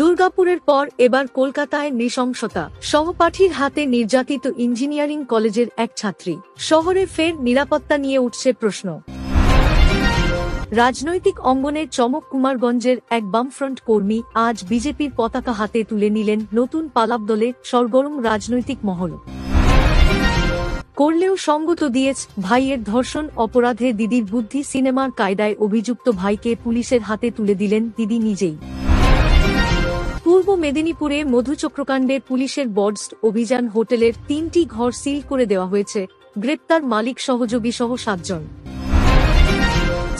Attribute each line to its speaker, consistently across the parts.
Speaker 1: দুর্গাপুরের পর এবার কলকাতায় নৃশংসতা। সহপাঠীর হাতে নির্যাতিত ইঞ্জিনিয়ারিং কলেজের এক ছাত্রী। শহরে ফের নিরাপত্তা নিয়ে উঠছে প্রশ্ন। রাজনৈতিক অঙ্গনের চমক কুমারগঞ্জের এক বামফ্রন্ট কর্মী আজ বিজেপির পতাকা হাতে তুলে নিলেন নতুন পালাব দলে সরগরম রাজনৈতিক মহল। করলেও সঙ্গত দিয়েছ ভাইয়ের ধর্ষণ অপরাধে দিদির বুদ্ধি সিনেমার কায়দায় অভিযুক্ত ভাইকে পুলিশের হাতে তুলে দিলেন দিদি নিজেই। পূর্ব মেদিনীপুরে মধুচক্রকাণ্ডের পুলিশের বর্ডস অভিযান হোটেলের তিনটি ঘর সিল করে দেওয়া হয়েছে। গ্রেপ্তার মালিক সহযোগী সহ সাতজন।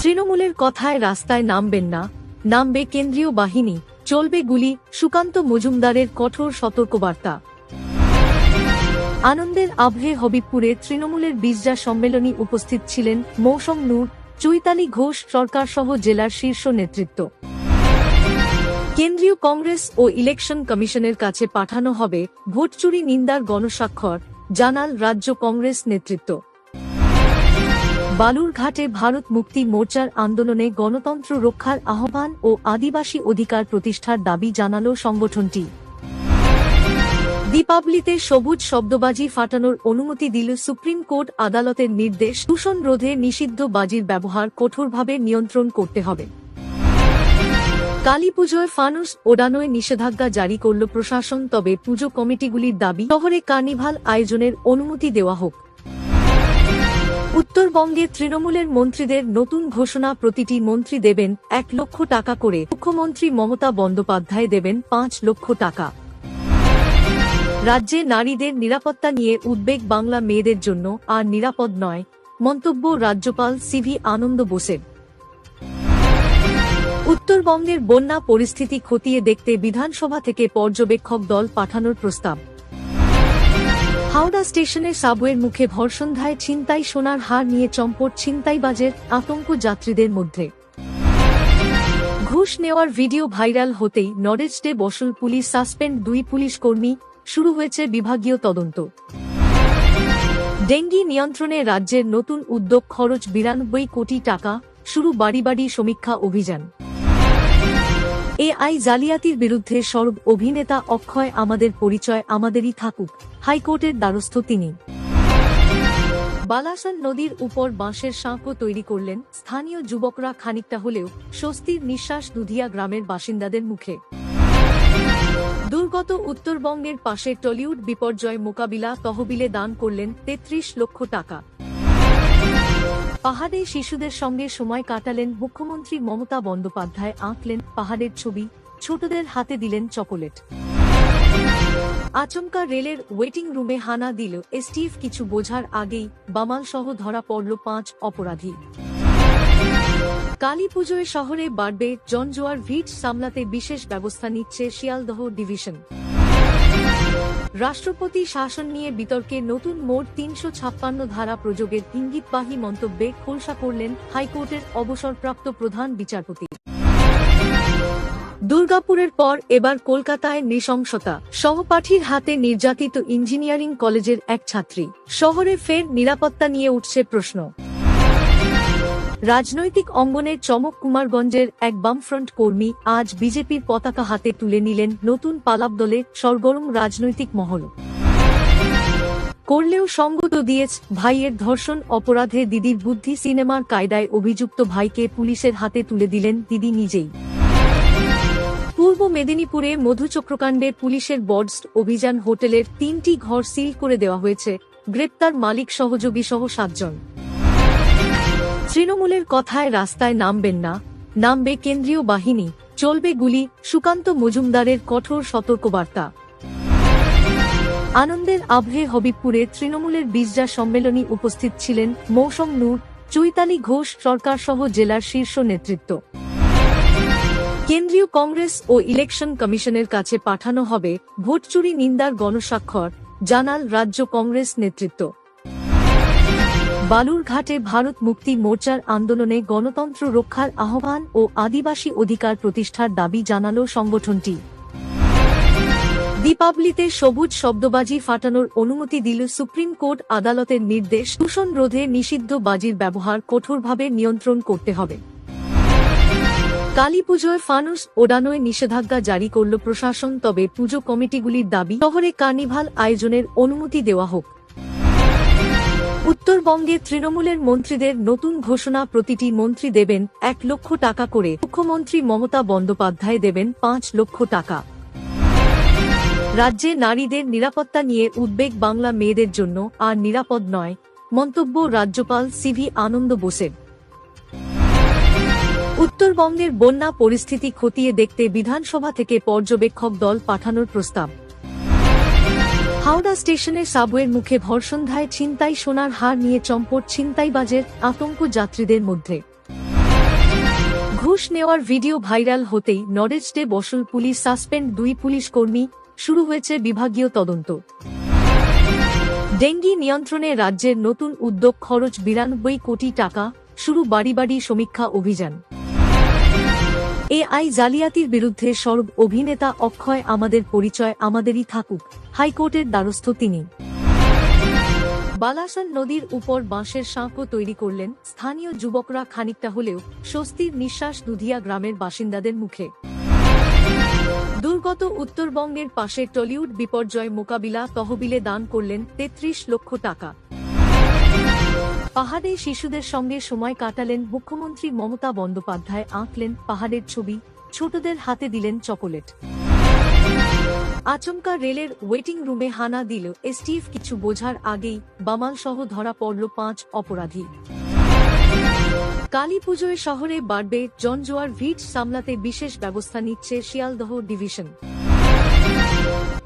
Speaker 1: তৃণমূলের কথায় রাস্তায় নামবেন না। নামবে কেন্দ্রীয় বাহিনী। চলবে গুলি। সুকান্ত মজুমদারের কঠোর সতর্কবার্তা। আনন্দের আবহে হবিবপুরে তৃণমূলের বীজরা সম্মেলনী উপস্থিত ছিলেন মৌসম নূর, চৈতালি ঘোষ সরকার সহ জেলার শীর্ষ নেতৃত্ব। কেন্দ্রীয় কংগ্রেস ও ইলেকশন কমিশনের কাছে পাঠানো হবে ভোট চুরি নিন্দার গণস্বাক্ষর, জানাল রাজ্য কংগ্রেস নেতৃত্ব। বালুরঘাটে ভারত মুক্তি মোর্চার আন্দোলনে গণতন্ত্র রক্ষার আহ্বান ও আদিবাসী অধিকার প্রতিষ্ঠার দাবি জানাল সংগঠনটি। দীপাবলিতে সবুজ শব্দবাজি ফাটানোর অনুমতি দিল সুপ্রিম কোর্ট আদালতের নির্দেশ। দূষণ রোধে নিষিদ্ধ বাজির ব্যবহার কঠোরভাবে নিয়ন্ত্রণ করতে হবে। কালী পুজোয় ফানুস ওড়ানোয় নিষেধাজ্ঞা জারি করল প্রশাসন, তবে পুজো কমিটিগুলির দাবি, শহরে কার্নিভাল আয়োজনের অনুমতি দেওয়া হোক। উত্তরবঙ্গে তৃণমূলের মন্ত্রীদের নতুন ঘোষণা, প্রতিটি মন্ত্রী দেবেন এক লক্ষ টাকা করে। মুখ্যমন্ত্রী মমতা বন্দ্যোপাধ্যায় দেবেন পাঁচ লক্ষ টাকা। রাজ্যে নারীদের নিরাপত্তা নিয়ে উদ্বেগ বাংলা মেয়েদের জন্য আর নিরাপদ নয়। মন্তব্য রাজ্যপাল সিভি আনন্দ বোসের। উত্তরবঙ্গের বন্যা পরিস্থিতি খতিয়ে দেখতে বিধানসভা থেকে পর্যবেক্ষক দল পাঠানোর প্রস্তাব। হাওড়া স্টেশনে সাবওয়ের মুখে ভরসন্ধ্যায় ছিনতাই সোনার হার নিয়ে চম্পট ছিনতাইবাজের আতঙ্ক যাত্রীদের মধ্যে। ঘুষ নেওয়ার ভিডিও ভাইরাল হতেই নরেজ ডে বসল পুলিশ সাসপেন্ড দুই পুলিশ কর্মী, শুরু হয়েছে বিভাগীয় তদন্ত। ডেঙ্গি নিয়ন্ত্রণে রাজ্যের নতুন উদ্যোগ খরচ বিরানব্বই কোটি টাকা, শুরু বাড়ি বাড়ি সমীক্ষা অভিযান। এআই জালিয়াতির বিরুদ্ধে সরব অভিনেতা অক্ষয় আমাদের পরিচয় আমাদেরই থাকুক, হাইকোর্টের দ্বারস্থ তিনি। বালাসন নদীর উপর বাঁশের সাঁকো তৈরি করলেন, স্থানীয় যুবকরা খানিকটা হলেও স্বস্তির নিঃশ্বাস দুধিয়া গ্রামের বাসিন্দাদের মুখে। দুর্গত উত্তরবঙ্গের পাশে টলিউড বিপর্যয় মোকাবিলা তহবিলে দান করলেন তেত্রিশ লক্ষ টাকা। পাহাড়ে শিশুদের সঙ্গে সময় কাটালেন মুখ্যমন্ত্রী মমতা বন্দ্যোপাধ্যায়, আঁকলেন পাহাড়ের ছবি, ছোটদের হাতে দিলেন চকোলেট। আচমকা রেলের ওয়েটিং রুমে হানা দিল এসটিএফ কিছু বোঝার আগেই বামাল সহ ধরা পড়ল পাঁচ অপরাধী। কালী পুজোয় শহরে বাড়বে জনজোয়ার, ভিড় সামলাতে বিশেষ ব্যবস্থা নিচ্ছে শিয়ালদহ ডিভিশন। রাষ্ট্রপতি শাসন নিয়ে বিতর্কে নতুন মোট তিনশো ছাপ্পান্ন ধারা প্রযোগের ইঙ্গিতবাহী মন্তব্যে খোলসা করলেন হাইকোর্টের অবসরপ্রাপ্ত প্রধান বিচারপতি। দুর্গাপুরের পর এবার কলকাতায় নৃশংসতা। সহপাঠীর হাতে নির্যাতিত ইঞ্জিনিয়ারিং কলেজের এক ছাত্রী। শহরে ফের নিরাপত্তা নিয়ে উঠছে প্রশ্ন। রাজনৈতিক অঙ্গনের চমক কুমারগঞ্জের এক বামফ্রন্ট কর্মী আজ বিজেপির পতাকা হাতে তুলে নিলেন নতুন পালাব দলে সরগরম রাজনৈতিক মহল। করলেও সঙ্গত দিয়েছ ভাইয়ের ধর্ষণ অপরাধে দিদির বুদ্ধি সিনেমার কায়দায় অভিযুক্ত ভাইকে পুলিশের হাতে তুলে দিলেন দিদি নিজেই। পূর্ব মেদিনীপুরে মধুচক্রকাণ্ডের পুলিশের বর্ডস অভিযান হোটেলের তিনটি ঘর সিল করে দেওয়া হয়েছে, গ্রেপ্তার মালিক সহযোগী সহ সাতজন। তৃণমূলের কথায় রাস্তায় নামবেন না, নামবে কেন্দ্রীয় বাহিনী, চলবে গুলি, সুকান্ত মজুমদারের কঠোর সতর্কবার্তা। আনন্দের আবহে হবিবপুরে তৃণমূলের বীজরা সম্মেলনী উপস্থিত ছিলেন মৌসম নূর, চৈতালি ঘোষ সরকার সহ জেলার শীর্ষ নেতৃত্ব। কেন্দ্রীয় কংগ্রেস ও ইলেকশন কমিশনের কাছে পাঠানো হবে ভোট চুরি নিন্দার গণস্বাক্ষর, জানাল রাজ্য কংগ্রেস নেতৃত্ব। বালুরঘাটে ভারত মুক্তি মোর্চার আন্দোলনে গণতন্ত্র রক্ষার আহ্বান ও আদিবাসী অধিকার প্রতিষ্ঠার দাবি জানালো সংগঠনটি। দীপাবলিতে সবুজ শব্দবাজি ফাটানোর অনুমতি দিল সুপ্রিম কোর্ট আদালতের নির্দেশ, দূষণ রোধে নিষিদ্ধ বাজির ব্যবহার কঠোরভাবে নিয়ন্ত্রণ করতে হবে। কালী পুজোয় ফানুস ওড়ানোয় নিষেধাজ্ঞা জারি করল প্রশাসন, তবে পুজো কমিটিগুলির দাবি, শহরে কার্নিভাল আয়োজনের অনুমতি দেওয়া হোক। উত্তরবঙ্গে তৃণমূলের মন্ত্রীদের নতুন ঘোষণা প্রতিটি মন্ত্রী দেবেন এক লক্ষ টাকা করে। মুখ্যমন্ত্রী মমতা বন্দ্যোপাধ্যায় দেবেন পাঁচ লক্ষ টাকা। রাজ্যে নারীদের নিরাপত্তা নিয়ে উদ্বেগ বাংলা মেয়েদের জন্য আর নিরাপদ নয়, মন্তব্য রাজ্যপাল সিভি আনন্দ বোসের। উত্তরবঙ্গের বন্যা পরিস্থিতি খতিয়ে দেখতে বিধানসভা থেকে পর্যবেক্ষক দল পাঠানোর প্রস্তাব। হাওড়া স্টেশনে সাবওয়ের মুখে ভরসন্ধ্যায় ছিনতাই সোনার হার নিয়ে চম্পট ছিনতাইবাজের আতঙ্ক যাত্রীদের মধ্যে। ঘুষ নেওয়ার ভিডিও ভাইরাল হতেই নরেজ ডে বসল পুলিশ সাসপেন্ড দুই পুলিশ কর্মী, শুরু হয়েছে বিভাগীয় তদন্ত। ডেঙ্গি নিয়ন্ত্রণে রাজ্যের নতুন উদ্যোগ খরচ বিরানব্বই কোটি টাকা, শুরু বাড়ি বাড়ি সমীক্ষা অভিযান। এআই জালিয়াতির বিরুদ্ধে সরব অভিনেতা অক্ষয় আমাদের পরিচয় আমাদেরই থাকুক, হাইকোর্টের দ্বারস্থ তিনি। বালাসন নদীর উপর বাঁশের সাঁকো তৈরি করলেন স্থানীয় যুবকরা খানিকটা হলেও স্বস্তির নিঃশ্বাস দুধিয়া গ্রামের বাসিন্দাদের মুখে। দুর্গত উত্তরবঙ্গের পাশে টলিউড বিপর্যয় মোকাবিলা তহবিলে দান করলেন তেত্রিশ লক্ষ টাকা। পাহাড়ে শিশুদের সঙ্গে সময় কাটালেন মুখ্যমন্ত্রী মমতা বন্দ্যোপাধ্যায় আঁকলেন পাহাড়ের ছবি, ছোটদের হাতে দিলেন চকোলেট। আচমকা রেলের ওয়েটিং রুমে হানা দিল এসটিএফ কিছু বোঝার আগেই বামাল সহ ধরা পড়ল পাঁচ অপরাধী। কালী পুজোয় শহরে বাড়বে জনজোয়ার, ভিড় সামলাতে বিশেষ ব্যবস্থা নিচ্ছে শিয়ালদহ ডিভিশন।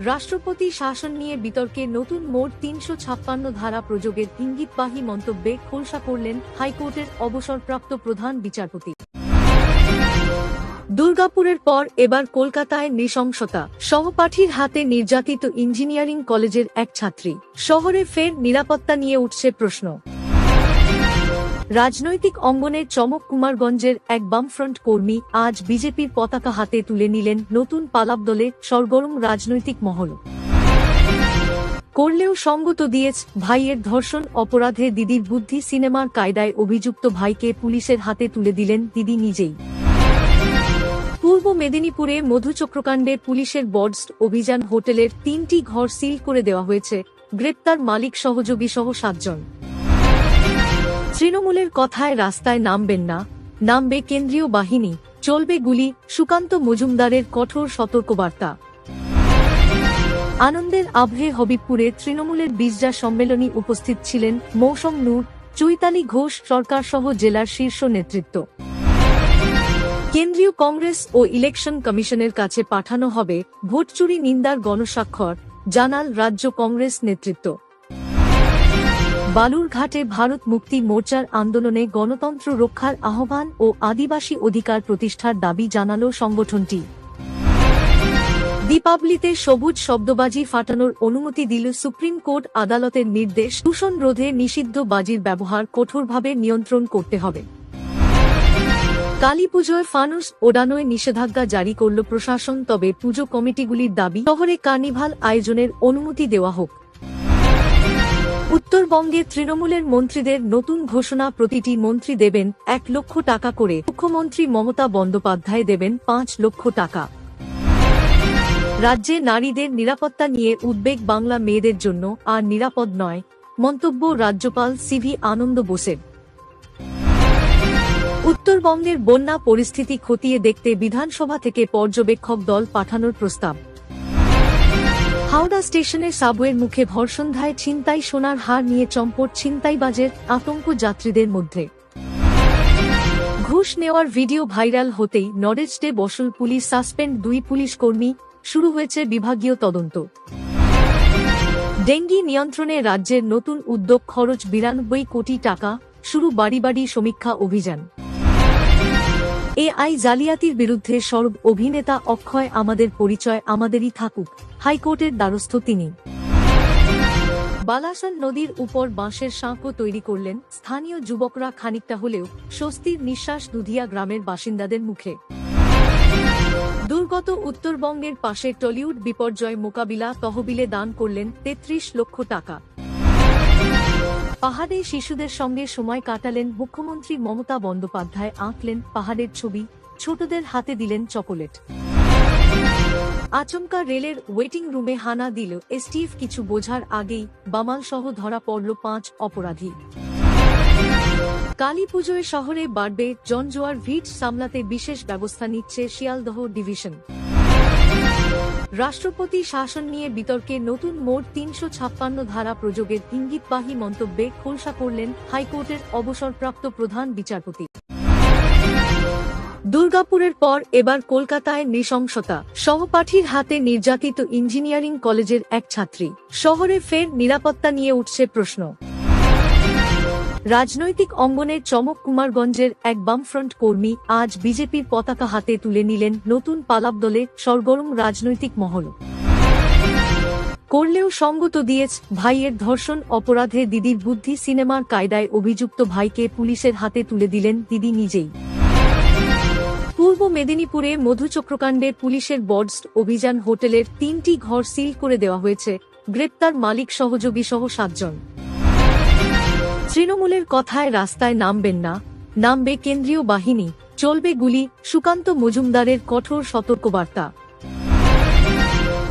Speaker 1: রাষ্ট্রপতি শাসন নিয়ে বিতর্কে নতুন মোট তিনশো ছাপ্পান্ন ধারা প্রযোগের ইঙ্গিতবাহী মন্তব্যে খোলসা করলেন হাইকোর্টের অবসরপ্রাপ্ত প্রধান বিচারপতি। দুর্গাপুরের পর এবার কলকাতায় নৃশংসতা। সহপাঠীর হাতে নির্যাতিত ইঞ্জিনিয়ারিং কলেজের এক ছাত্রী। শহরে ফের নিরাপত্তা নিয়ে উঠছে প্রশ্ন। রাজনৈতিক অঙ্গনের চমক কুমারগঞ্জের এক বামফ্রন্ট কর্মী আজ বিজেপির পতাকা হাতে তুলে নিলেন নতুন পালাপ দলে সরগরম রাজনৈতিক মহল। করলেও সঙ্গত দিয়েছ ভাইয়ের ধর্ষণ অপরাধে দিদির বুদ্ধি সিনেমার কায়দায় অভিযুক্ত ভাইকে পুলিশের হাতে তুলে দিলেন দিদি নিজেই। পূর্ব মেদিনীপুরে মধুচক্রকাণ্ডে পুলিশের বর্ডস অভিযান হোটেলের তিনটি ঘর সিল করে দেওয়া হয়েছে, গ্রেপ্তার মালিক সহযোগী সহ সাতজন। তৃণমূলের কথায় রাস্তায় নামবেন না। নামবে কেন্দ্রীয় বাহিনী। চলবে গুলি। সুকান্ত মজুমদারের কঠোর সতর্কবার্তা। আনন্দের আবহে হবিবপুরে তৃণমূলের বিজরা সম্মেলনী উপস্থিত ছিলেন মৌসম নূর, চৈতালি ঘোষ সরকার সহ জেলার শীর্ষ নেতৃত্ব। কেন্দ্রীয় কংগ্রেস ও ইলেকশন কমিশনের কাছে পাঠানো হবে ভোট চুরি নিন্দার গণস্বাক্ষর, জানাল রাজ্য কংগ্রেস নেতৃত্ব। বালুরঘাটে ভারত মুক্তি মোর্চার আন্দোলনে গণতন্ত্র রক্ষার আহ্বান ও আদিবাসী অধিকার প্রতিষ্ঠার দাবি জানাল সংগঠনটি। দীপাবলিতে সবুজ শব্দবাজি ফাটানোর অনুমতি দিল সুপ্রিম কোর্ট আদালতের নির্দেশ। দূষণ রোধে নিষিদ্ধ বাজির ব্যবহার কঠোরভাবে নিয়ন্ত্রণ করতে হবে। কালী পুজোয় ফানুস ওড়ানোয় নিষেধাজ্ঞা জারি করল প্রশাসন, তবে পুজো কমিটিগুলির দাবি, শহরে কার্নিভাল আয়োজনের অনুমতি দেওয়া হোক। উত্তরবঙ্গে তৃণমূলের মন্ত্রীদের নতুন ঘোষণা প্রতিটি মন্ত্রী দেবেন এক লক্ষ টাকা করে। মুখ্যমন্ত্রী মমতা বন্দ্যোপাধ্যায় দেবেন পাঁচ লক্ষ টাকা। রাজ্যে নারীদের নিরাপত্তা নিয়ে উদ্বেগ বাংলা মেয়েদের জন্য আর নিরাপদ নয়, মন্তব্য রাজ্যপাল সিভি আনন্দ বোসের। উত্তরবঙ্গের বন্যা পরিস্থিতি খতিয়ে দেখতে বিধানসভা থেকে পর্যবেক্ষক দল পাঠানোর প্রস্তাব। হাওড়া স্টেশনে সাবওয়ের মুখে ভরসন্ধ্যায় ছিনতাই সোনার হার নিয়ে চম্পট ছিনতাইবাজের আতঙ্ক যাত্রীদের মধ্যে। ঘুষ নেওয়ার ভিডিও ভাইরাল হতেই নরেজ ডে বসল পুলিশ সাসপেন্ড দুই পুলিশ কর্মী, শুরু হয়েছে বিভাগীয় তদন্ত। ডেঙ্গি নিয়ন্ত্রণে রাজ্যের নতুন উদ্যোগ খরচ বিরানব্বই কোটি টাকা, শুরু বাড়ি বাড়ি সমীক্ষা অভিযান। এআই জালিয়াতির বিরুদ্ধে সরব অভিনেতা অক্ষয় আমাদের পরিচয় আমাদেরই থাকুক, হাইকোর্টের দ্বারস্থ তিনি। বালাসন নদীর উপর বাঁশের সাঁকো তৈরি করলেন, স্থানীয় যুবকরা খানিকটা হলেও স্বস্তির নিঃশ্বাস দুধিয়া গ্রামের বাসিন্দাদের মুখে। দুর্গত উত্তরবঙ্গের পাশে টলিউড বিপর্যয় মোকাবিলা তহবিলে দান করলেন তেত্রিশ লক্ষ টাকা। পাহাড়ে শিশুদের সঙ্গে সময় কাটালেন মুখ্যমন্ত্রী মমতা বন্দ্যোপাধ্যায়, আঁকলেন পাহাড়ের ছবি, ছোটদের হাতে দিলেন চকোলেট। আচমকা রেলের ওয়েটিং রুমে হানা দিল এসটিএফ কিছু বোঝার আগেই বামাল সহ ধরা পড়ল পাঁচ অপরাধী। কালী পুজোয় শহরে বাড়বে জনজোয়ার, ভিড় সামলাতে বিশেষ ব্যবস্থা নিচ্ছে শিয়ালদহ ডিভিশন। রাষ্ট্রপতি শাসন নিয়ে বিতর্কে নতুন মোট তিনশো ছাপ্পান্ন ধারা প্রযোগের ইঙ্গিতবাহী মন্তব্যে খোলসা করলেন হাইকোর্টের অবসরপ্রাপ্ত প্রধান বিচারপতি। দুর্গাপুরের পর এবার কলকাতায় নৃশংসতা। সহপাঠীর হাতে নির্যাতিত ইঞ্জিনিয়ারিং কলেজের এক ছাত্রী। শহরে ফের নিরাপত্তা নিয়ে উঠছে প্রশ্ন। রাজনৈতিক অঙ্গনের চমক কুমারগঞ্জের এক বামফ্রন্ট কর্মী আজ বিজেপির পতাকা হাতে তুলে নিলেন নতুন পালাব দলে সরগরম রাজনৈতিক মহল। করলেও সঙ্গত দিয়েছ ভাইয়ের ধর্ষণ অপরাধে দিদির বুদ্ধি সিনেমার কায়দায় অভিযুক্ত ভাইকে পুলিশের হাতে তুলে দিলেন দিদি নিজেই। পূর্ব মেদিনীপুরে মধুচক্রকাণ্ডের পুলিশের বর্ডস অভিযান হোটেলের তিনটি ঘর সিল করে দেওয়া হয়েছে, গ্রেপ্তার মালিক সহযোগী সহ সাতজন। তৃণমূলের কথায় রাস্তায় নামবেন না, নামবে কেন্দ্রীয় বাহিনী, চলবে গুলি, সুকান্ত মজুমদারের কঠোর সতর্কবার্তা।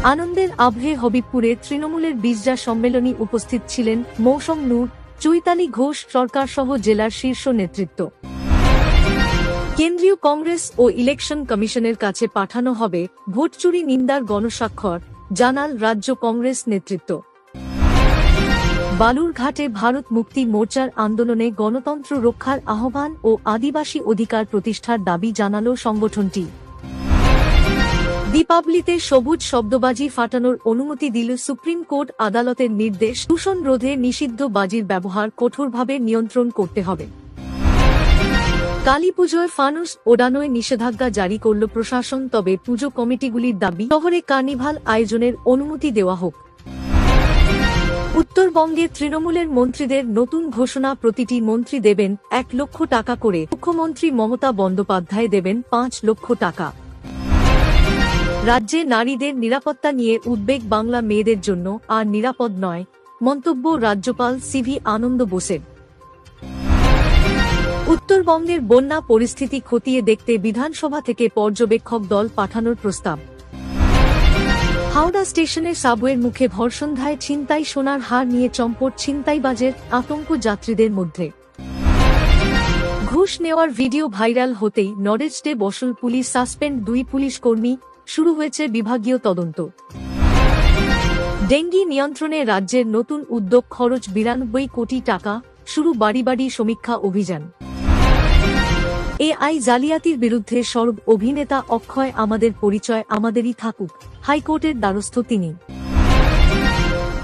Speaker 1: আনন্দের আবহে হবিবপুরে তৃণমূলের বীজরা সম্মেলনী উপস্থিত ছিলেন মৌসম নূর, চৈতালি ঘোষ, সরকার সহ জেলার শীর্ষ নেতৃত্ব। কেন্দ্রীয় কংগ্রেস ও ইলেকশন কমিশনের কাছে পাঠানো হবে ভোট চুরি নিন্দার গণস্বাক্ষর, জানাল রাজ্য কংগ্রেস নেতৃত্ব। বালুরঘাটে ভারত মুক্তি মোর্চার আন্দোলনে গণতন্ত্র রক্ষার আহ্বান ও আদিবাসী অধিকার প্রতিষ্ঠার দাবি জানালো সংগঠনটি। দীপাবলিতে সবুজ শব্দবাজি ফাটানোর অনুমতি দিল সুপ্রিম কোর্ট আদালতের নির্দেশ। দূষণ রোধে নিষিদ্ধ বাজির ব্যবহার কঠোরভাবে নিয়ন্ত্রণ করতে হবে। কালী পুজোয় ফানুস ওডানোয় নিষেধাজ্ঞা জারি করল প্রশাসন, তবে পুজো কমিটিগুলির দাবি, শহরে কার্নিভাল আয়োজনের অনুমতি দেওয়া হোক। উত্তরবঙ্গে তৃণমূলের মন্ত্রীদের নতুন ঘোষণা প্রতিটি মন্ত্রী দেবেন এক লক্ষ টাকা করে। মুখ্যমন্ত্রী মমতা বন্দ্যোপাধ্যায় দেবেন পাঁচ লক্ষ টাকা। রাজ্যে নারীদের নিরাপত্তা নিয়ে উদ্বেগ বাংলা মেয়েদের জন্য আর নিরাপদ নয়, মন্তব্য রাজ্যপাল সিভি আনন্দ বোসের। উত্তরবঙ্গের বন্যা পরিস্থিতি খতিয়ে দেখতে বিধানসভা থেকে পর্যবেক্ষক দল পাঠানোর প্রস্তাব। হাওড়া স্টেশনের সাবওয়ের মুখে ভরসন্ধ্যায় ছিনতাই সোনার হার নিয়ে চম্পট ছিনতাইবাজের আতঙ্ক যাত্রীদের মধ্যে। ঘুষ নেওয়ার ভিডিও ভাইরাল হতেই নরেজডে বসল পুলিশ সাসপেন্ড দুই পুলিশ কর্মী, শুরু হয়েছে বিভাগীয় তদন্ত। ডেঙ্গি নিয়ন্ত্রণে রাজ্যের নতুন উদ্যোগ খরচ বিরানব্বই কোটি টাকা, শুরু বাড়ি বাড়ি সমীক্ষা অভিযান। এআই জালিয়াতির বিরুদ্ধে সরব অভিনেতা অক্ষয় আমাদের পরিচয় আমাদেরই থাকুক, হাইকোর্টের দ্বারস্থ তিনি।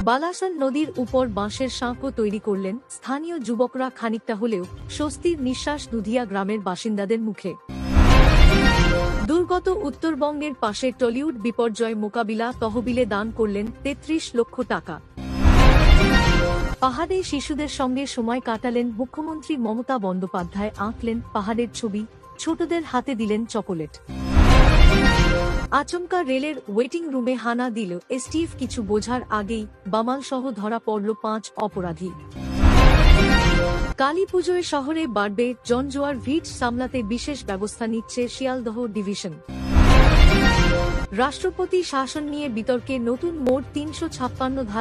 Speaker 1: বালাসন নদীর উপর বাঁশের সাঁকো তৈরি করলেন স্থানীয় যুবকরা খানিকটা হলেও স্বস্তির নিঃশ্বাস দুধিয়া গ্রামের বাসিন্দাদের মুখে। দুর্গত উত্তরবঙ্গের পাশে টলিউড বিপর্যয় মোকাবিলা তহবিলে দান করলেন তেত্রিশ লক্ষ টাকা। পাহাড়ে শিশুদের সঙ্গে সময় কাটালেন মুখ্যমন্ত্রী মমতা বন্দ্যোপাধ্যায়, আঁকলেন পাহাড়ের ছবি, ছোটদের হাতে দিলেন চকোলেট। আচমকা রেলের ওয়েটিং রুমে হানা দিল এসটিএফ কিছু বোঝার আগেই বামাল সহ ধরা পড়ল পাঁচ অপরাধী। কালী পুজোয় শহরে বাড়বে জনজোয়ার, ভিড় সামলাতে বিশেষ ব্যবস্থা নিচ্ছে শিয়ালদহ ডিভিশন। রাষ্ট্রপতি শাসন নিয়ে বিতর্কে নতুন মোট তিনশো ছাপ্পান্ন ধারা